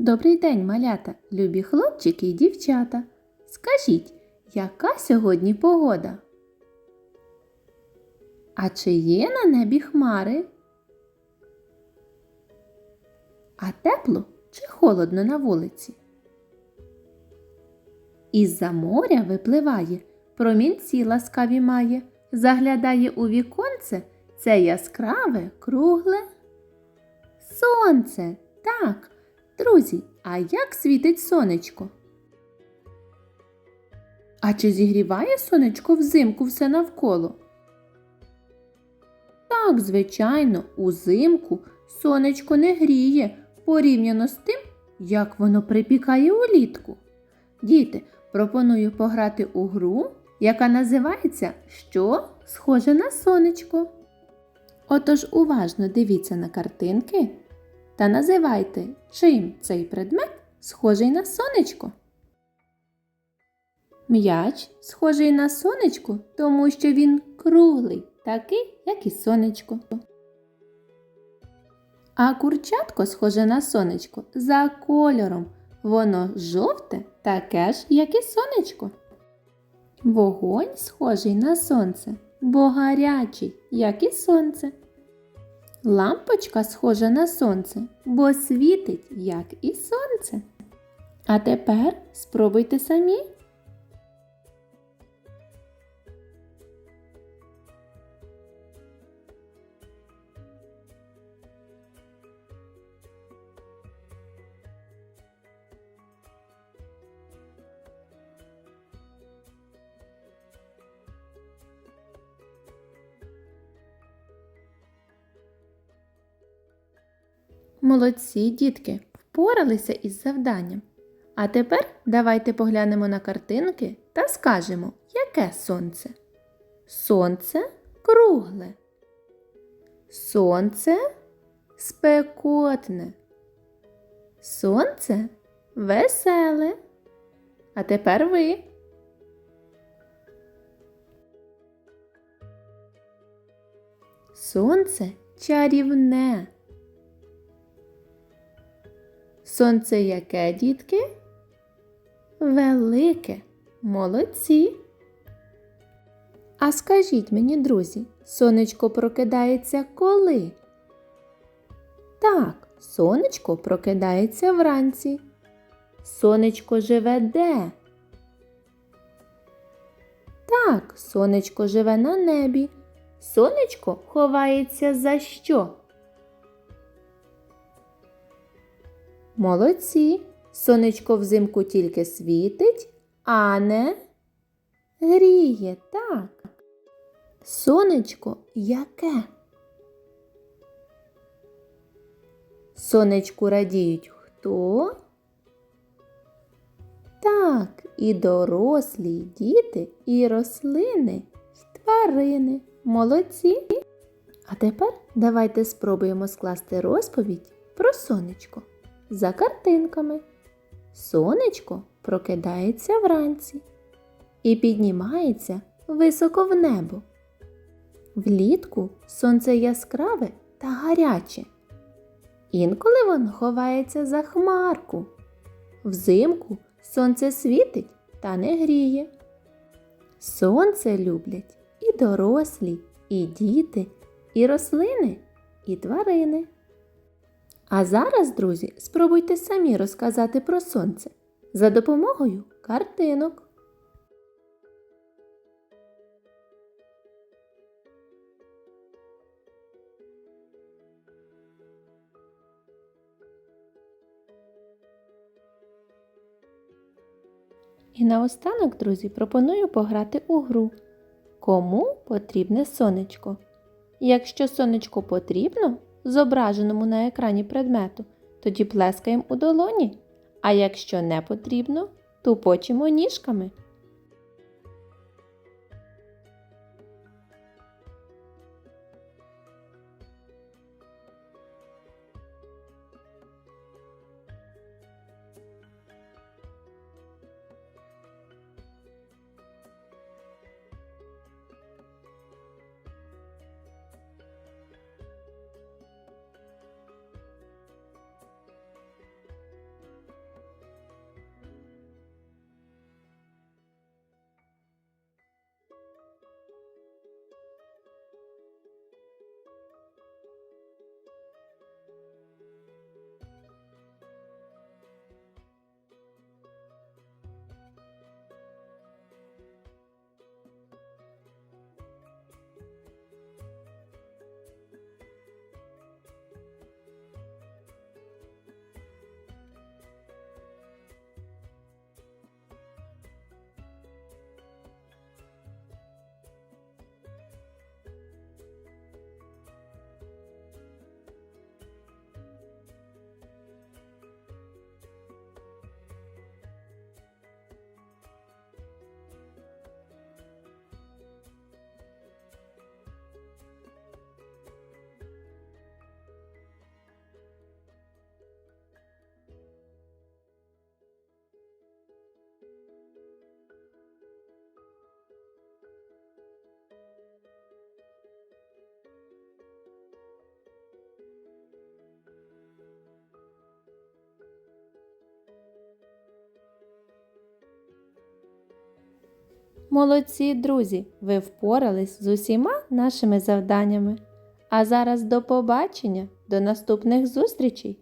Добрий день, малята, любі хлопчики і дівчата. Скажіть, яка сьогодні погода? А чи є на небі хмари? А тепло чи холодно на вулиці? Із-за моря випливає, промінці ласкаві має, заглядає у віконце це яскраве, кругле сонце. Так, друзі, а як світить сонечко? А чи зігріває сонечко взимку все навколо? Так, звичайно, узимку сонечко не гріє порівняно з тим, як воно припікає улітку. Діти, пропоную пограти у гру, яка називається Що схоже на сонечко. Отож уважно дивіться на картинки та називайте, чим цей предмет схожий на сонечко. М'яч схожий на сонечко, тому що він круглий, такий, як і сонечко. А курчатко схоже на сонечко за кольором. Воно жовте, таке ж, як і сонечко. Вогонь схожий на сонце, бо гарячий, як і сонце. Лампочка схожа на сонце, бо світить, як і сонце. А тепер спробуйте самі. Молодці, дітки, впоралися із завданням. А тепер давайте поглянемо на картинки та скажемо, яке сонце. Сонце кругле. Сонце спекотне. Сонце веселе. А тепер ви. Сонце чарівне. Сонце яке, дітки? Велике. Молодці. А скажіть мені, друзі, сонечко прокидається коли? Так, сонечко прокидається вранці. Сонечко живе де? Так, сонечко живе на небі. Сонечко ховається за що? Молодці. Сонечко взимку тільки світить, а не гріє, так. Сонечко яке? Сонечку радіють хто? Так, і дорослі, і діти, і рослини, і тварини. Молодці. А тепер давайте спробуємо скласти розповідь про сонечко за картинками. Сонечко прокидається вранці і піднімається високо в небо. Влітку сонце яскраве та гаряче. Інколи воно ховається за хмарку. Взимку сонце світить та не гріє. Сонце люблять і дорослі, і діти, і рослини, і тварини. А зараз, друзі, спробуйте самі розказати про сонце за допомогою картинок. І наостанок, друзі, пропоную пограти у гру. Кому потрібне сонечко? Якщо сонечко потрібно, зображеному на екрані предмету, тоді плескаємо у долоні. А якщо не потрібно, тупочимо ніжками. Молодці, друзі! Ви впорались з усіма нашими завданнями. А зараз до побачення, до наступних зустрічей!